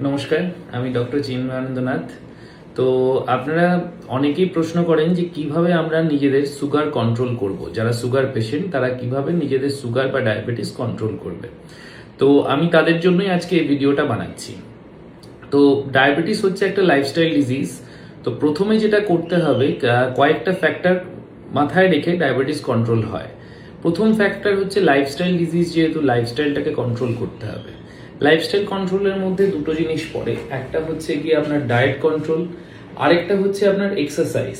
নমস্কার, আমি ডক্টর চিন্ময়ানন্দনাথ তো আপনারা অনেকেই প্রশ্ন করেন যে কীভাবে আমরা নিজেদের সুগার কন্ট্রোল করব? যারা সুগার পেশেন্ট, তারা কীভাবে নিজেদের সুগার বা ডায়াবেটিস কন্ট্রোল করবে? তো আমি তাদের জন্যই আজকে এই ভিডিওটা বানাচ্ছি। তো ডায়াবেটিস হচ্ছে একটা লাইফস্টাইল ডিজিজ তো প্রথমে যেটা করতে হবে কয়েকটা ফ্যাক্টর মাথায় রেখে ডায়াবেটিস কন্ট্রোল হয়। প্রথম ফ্যাক্টর হচ্ছে লাইফস্টাইল ডিজিজ যেহেতু লাইফস্টাইলটাকে কন্ট্রোল করতে হবে। লাইফস্টাইল কন্ট্রোলের মধ্যে দুটো জিনিস পড়ে। একটা হচ্ছে কি আপনার ডায়েট কন্ট্রোল আরেকটা হচ্ছে আপনার এক্সারসাইজ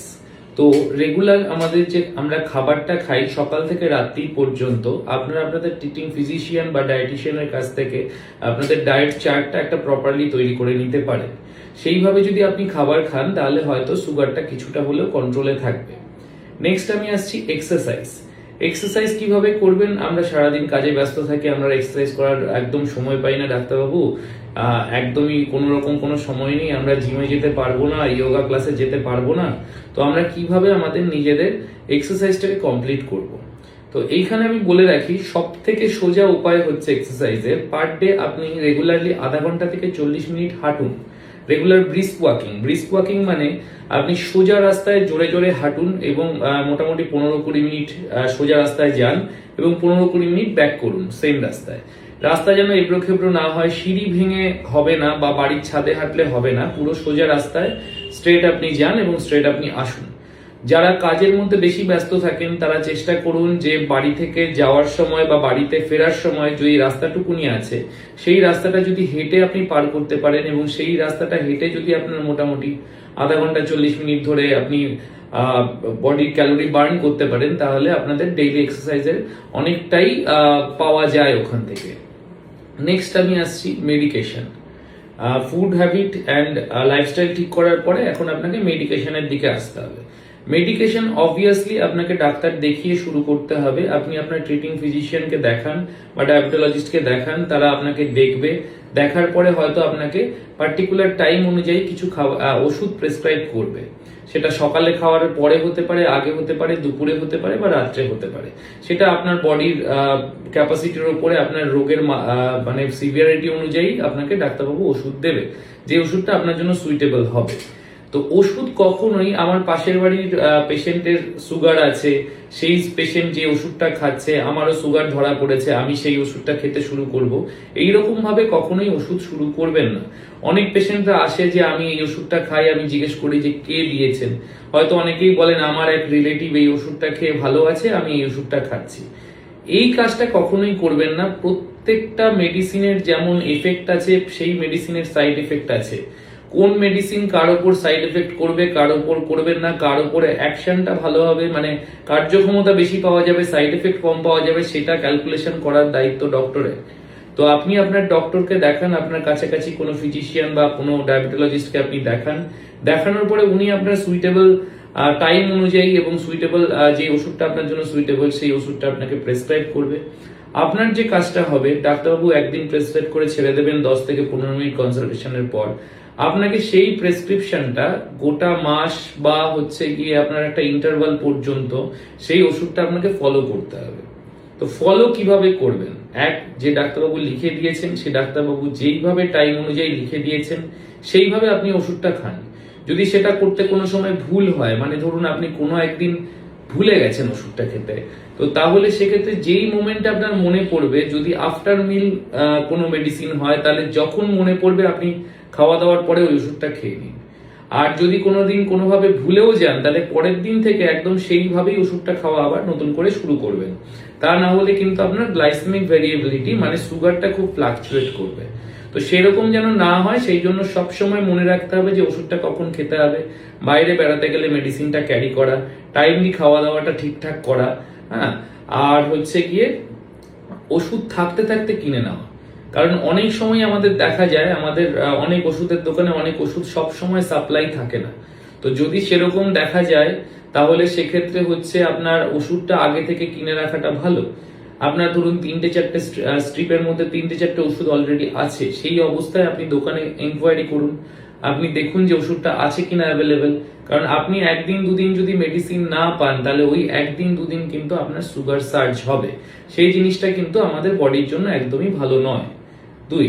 তো রেগুলার আমাদের যে আমরা খাবারটা খাই সকাল থেকে রাত্রি পর্যন্ত, আপনারা আপনাদের টিচিং ফিজিশিয়ান বা ডায়েটিশিয়ানের কাছ থেকে আপনাদের ডায়েট চার্টটা একটা প্রপারলি তৈরি করে নিতে পারেন। সেইভাবে যদি আপনি খাবার খান, তাহলে হয়তো সুগারটা কিছুটা হলেও কন্ট্রোলে থাকবে। নেক্সট আমি আসছি এক্সারসাইজ এক্সারসাইজ কীভাবে করবেন? আমরা সারাদিন কাজে ব্যস্ত থাকি, আমরা এক্সারসাইজ করার একদম সময় পাই না ডাক্তারবাবু। একদমই কোনো রকম কোনো সময় নেই, আমরা জিমে যেতে পারব না যোগা ক্লাসে যেতে পারব না। তো আমরা কীভাবে আমাদের নিজেদের এক্সারসাইজটাকে কমপ্লিট করব? তো এইখানে আমি বলে রাখি সব থেকে সোজা উপায় হচ্ছে এক্সারসাইজের পার ডে আপনি রেগুলারলি আধা ঘণ্টা থেকে চল্লিশ minute হাঁটুন। Regular brisk walking brisk walking মানে আপনি সোজা রাস্তায় জোরে জোরে হাঁটুন এবং মোটামুটি পনেরো কুড়ি মিনিট সোজা রাস্তায় যান এবং পনেরো কুড়ি মিনিট ব্যাক করুন সেম রাস্তায়। রাস্তা যেন এবড়ো খেবড়ো না হয়, সিঁড়ি ভেঙে হবে না বা বাড়ির ছাদে হাঁটলে হবে না, পুরো সোজা রাস্তায় স্ট্রেট আপনি যান এবং স্ট্রেট আপনি আসুন। যারা কাজের মধ্যে বেশি ব্যস্ত থাকেন, তারা চেষ্টা করুন যে বাড়ি থেকে যাওয়ার সময় বা বাড়িতে ফেরার সময় যে রাস্তাটুকুনি আছে, সেই রাস্তাটা যদি হেঁটে আপনি পার করতে পারেন এবং সেই রাস্তাটা হেঁটে যদি আপনার মোটামুটি আধা ঘণ্টা চল্লিশ মিনিট ধরে আপনি বডির ক্যালোরি বার্ন করতে পারেন, তাহলে আপনাদের ডেইলি এক্সারসাইজের অনেকটাই পাওয়া যায় ওখান থেকে। নেক্সট আমি আসছি medication. Food habit and lifestyle ঠিক করার পরে এখন আপনাকে মেডিকেশনের দিকে আসতে হবে। মেডিকেশন অবভিয়াসলি আপনাকে ডাক্তার দেখিয়ে শুরু করতে হবে। আপনি আপনার ট্রিটিং ফিজিশিয়ানকে দেখান বা ডায়াবেটোলজিস্টকে দেখান, তারা আপনাকে দেখবে। দেখার পরে হয়তো আপনাকে পার্টিকুলার টাইম অনুযায়ী কিছু খাওয়া ওষুধ প্রেসক্রাইব করবে। সেটা সকালে খাওয়ার পরে হতে পারে, আগে হতে পারে, দুপুরে হতে পারে বা রাত্রে হতে পারে। সেটা আপনার বডির ক্যাপাসিটির উপরে আপনার রোগের মানে সিভিয়ারিটি অনুযায়ী আপনাকে ডাক্তারবাবু ওষুধ দেবে। যে ওষুধটা আপনার জন্য সুইটেবল হবে। তো ওষুধ কখনোই আমার পাশের বাড়ির পেশেন্টের সুগার আছে, সেই পেশেন্ট যে ওষুধটা খাচ্ছে, আমারও সুগার ধরা পড়েছে, আমি সেই ওষুধটা খেতে শুরু করব। এইরকম ভাবে কখনোই ওষুধ শুরু করবেন না। অনেক পেশেন্টরা আসে যে, আমি এই ওষুধটা খাই, আমি জিজ্ঞেস করি যে, কে দিয়েছেন? হয়তো অনেকেই বলেন, আমার এক রিলেটিভ এই ওষুধটা খেয়ে ভালো আছে, আমি এই ওষুধটা খাচ্ছি। এই কাজটা কখনোই করবেন না। প্রত্যেকটা মেডিসিনের যেমন এফেক্ট আছে, সেই মেডিসিনের সাইড এফেক্ট আছে। কোন মেডিসিন কার ওপর সাইড এফেক্ট করবে, কার ওপর করবে না, কার ওপরে অ্যাকশনটা ভালো হবে মানে কার্যক্ষমতা বেশি পাওয়া যাবে সাইড এফেক্ট কম পাওয়া যাবে, সেটা ক্যালকুলেশন করার দায়িত্ব ডক্টরের তো আপনি আপনার ডক্টরকে দেখান, আপনার কাছাকাছি কোনো ফিজিশিয়ান বা কোনো ডায়াবেটোলজিস্টকে আপনি দেখান। দেখানোর পরে উনি আপনার সুইটেবল টাইম অনুযায়ী এবং সুইটেবল যে ওষুধটা আপনার জন্য সুইটেবল সেই ওষুধটা আপনাকে প্রেসক্রাইব করবে। আপনার যে কাজটা হবে, ডাক্তারবাবু একদিন প্রেসক্রাইব করে ছেড়ে দেবেন দশ থেকে পনেরো মিনিট কনসালটেশনের পর। আপনাকে সেই প্রেসক্রিপশনটা গোটা মাস বা হচ্ছে গিয়ে আপনার একটা ইন্টারভাল পর্যন্ত সেই ওষুধটা আপনাকে ফলো করতে হবে। তো ফলো কীভাবে করবেন? এক, যে ডাক্তারবাবু লিখে দিয়েছেন সেই ডাক্তারবাবু যেইভাবে টাইম অনুযায়ী লিখে দিয়েছেন, সেইভাবে আপনি ওষুধটা খান। যদি সেটা করতে কোনো সময় ভুল হয় মানে ধরুন আপনি কোনো একদিন ভুলে গেছেন ওষুধটা খেতে, তো তাহলে সেক্ষেত্রে যেই মোমেন্টে আপনার মনে পড়বে, যদি আফটার মিল কোনো মেডিসিন হয়, তাহলে যখন মনে পড়বে আপনি খাওয়া দাওয়ার পরে ওই ওষুধটা খেয়ে নিন। আর যদি কোনো দিন কোনোভাবে ভুলেও যান, তাহলে পরের দিন থেকে একদম সেইভাবেই ওষুধটা খাওয়া আবার নতুন করে শুরু করবেন। তা না হলে কিন্তু আপনার গ্লাইসেমিক ভ্যারিয়েবিলিটি মানে সুগারটা খুব ফ্লাকচুয়েট করবে। তো সেরকম যেন না হয়, সেই জন্য সবসময় মনে রাখতে হবে যে ওষুধটা কখন খেতে হবে। বাইরে বেড়াতে গেলে মেডিসিনটা ক্যারি করা টাইমলি খাওয়া দাওয়াটা ঠিকঠাক করা হ্যাঁ? আর হচ্ছে গিয়ে ওষুধ থাকতে থাকতে কিনে নেওয়া। কারণ অনেক সময় আমাদের দেখা যায়, আমাদের অনেক ওষুধের দোকানে অনেক ওষুধ সব সময় সাপ্লাই থাকে না। তো যদি সেরকম দেখা যায়, তাহলে সেক্ষেত্রে হচ্ছে আপনার ওষুধটা আগে থেকে কিনে রাখাটা ভালো। আপনার ধরুন তিনটে চারটে স্ট্রিপের মধ্যে তিনটে চারটে ওষুধ অলরেডি আছে। সেই অবস্থায় আপনি দোকানে এনকোয়ারি করুন। আপনি দেখুন যে ওষুধটা আছে কিনা অ্যাভেলেবেল কারণ আপনি একদিন দুদিন যদি মেডিসিন না পান, তাহলে ওই একদিন দুদিন কিন্তু আপনার সুগার সার্জ হবে। সেই জিনিসটা কিন্তু আমাদের বডির জন্য একদমই ভালো নয়। দুই।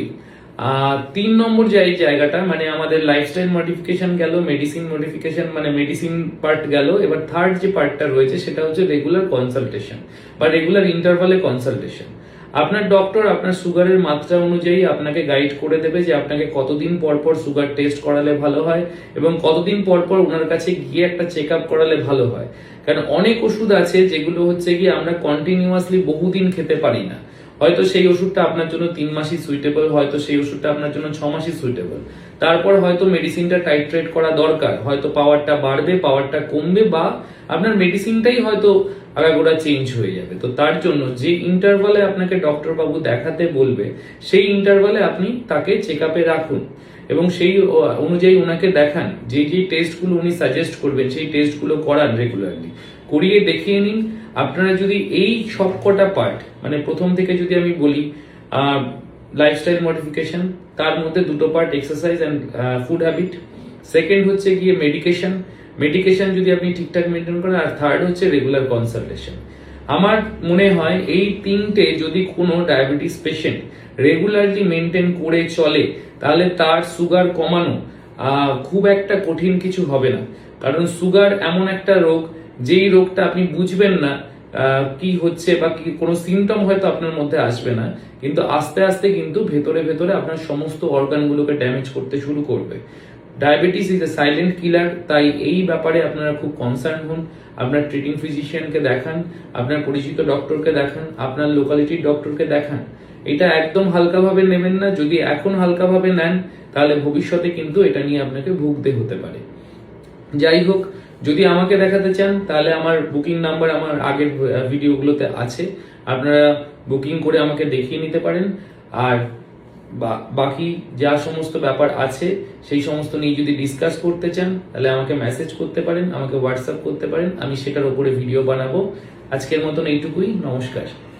তিন নম্বর যে জায়গাটা মানে আমাদের লাইফস্টাইল মডিফিকেশন গেল মেডিসিন মডিফিকেশন মানে মেডিসিন পার্ট গেল, এবার থার্ড যে পার্টটা রয়েছে, সেটা হচ্ছে রেগুলার কনসালটেশন বা রেগুলার ইন্টারভালে কনসালটেশন আপনার ডক্টর আপনার সুগারের মাত্রা অনুযায়ী আপনাকে গাইড করে দেবে যে আপনাকে কতদিন পর পর সুগার টেস্ট করালে ভালো হয় এবং কতদিন পর পর ওনার কাছে গিয়ে একটা চেক আপ করালে ভালো হয়। কারণ অনেক ওষুধ আছে যেগুলো হচ্ছে কি আমরা কন্টিনিউয়াসলি বহুদিন খেতে পারি না। হয়তো সেই ওষুধটা আপনার জন্য তিন মাসই সুইটেবল হয়তো সেই ওষুধটা আপনার জন্য ছ মাসই সুইটেবল তারপর হয়তো মেডিসিনটা টাইট্রেট করা দরকার, হয়তো পাওয়ারটা বাড়বে পাওয়ারটা কমবে বা আপনার মেডিসিনটাই হয়তো আগাগোড়া চেঞ্জ হয়ে যাবে। তো তার জন্য যে ইন্টারভালে আপনাকে ডক্টর বাবু দেখাতে বলবে, সেই ইন্টারভালে আপনি তাকে চেক রাখুন এবং সেই অনুযায়ী ওনাকে দেখান যে যে টেস্টগুলো উনি সাজেস্ট করবেন, সেই টেস্টগুলো করান রেগুলারলি করিয়ে দেখিয়ে নিন। আপনারা যদি এই সবকটা পার্ট মানে প্রথম থেকে যদি আমি বলি লাইফস্টাইল মডিফিকেশন তার মধ্যে দুটো part exercise and food habit second হচ্ছে গিয়ে মেডিকেশন মেডিকেশন যদি আপনি ঠিকঠাক মেনটেন করেন, আর থার্ড হচ্ছে রেগুলার কনসালটেশন আমার মনে হয় এই তিনটে যদি কোনো ডায়াবেটিস পেশেন্ট রেগুলারলি মেনটেন করে চলে, তাহলে তার সুগার কমানো খুব একটা কঠিন কিছু হবে না। কারণ সুগার এমন একটা রোগ, যেই রোগটা আপনি বুঝবেন না কি হচ্ছে বা কি, কোনো সিমটম হয়তো আপনার মধ্যে আসবে না, কিন্তু আস্তে আস্তে কিন্তু ভেতরে ভেতরে আপনার সমস্ত অর্গানগুলোকে ড্যামেজ করতে শুরু করবে। Diabetes is a silent killer তাই এই ব্যাপারে আপনারা খুব কনসার্ন হন। আপনার ট্রিটিং ফিজিশিয়ানকে দেখান, আপনার পরিচিত ডক্টরকে দেখান, আপনার লোকালিটির ডক্টরকে দেখান। এটা একদম হালকাভাবে নেবেন না, যদি এখন হালকাভাবে নেন, তাহলে ভবিষ্যতে কিন্তু এটা নিয়ে আপনাকে ভুগতে হতে পারে। যাই হোক, যদি আমাকে দেখাতে চান, তাহলে আমার বুকিং নাম্বার আমার আগের ভিডিওগুলোতে আছে। আপনারা বুকিং করে আমাকে দেখিয়ে নিতে পারেন। আর বা- বাকি যা সমস্ত ব্যাপার আছে, সেই সমস্ত নিয়ে যদি ডিসকাস করতে চান, তাহলে আমাকে মেসেজ করতে পারেন, আমাকে হোয়াটসঅ্যাপ করতে পারেন, আমি সেটার উপরে ভিডিও বানাবো। আজকের মতন এইটুকুই, নমস্কার।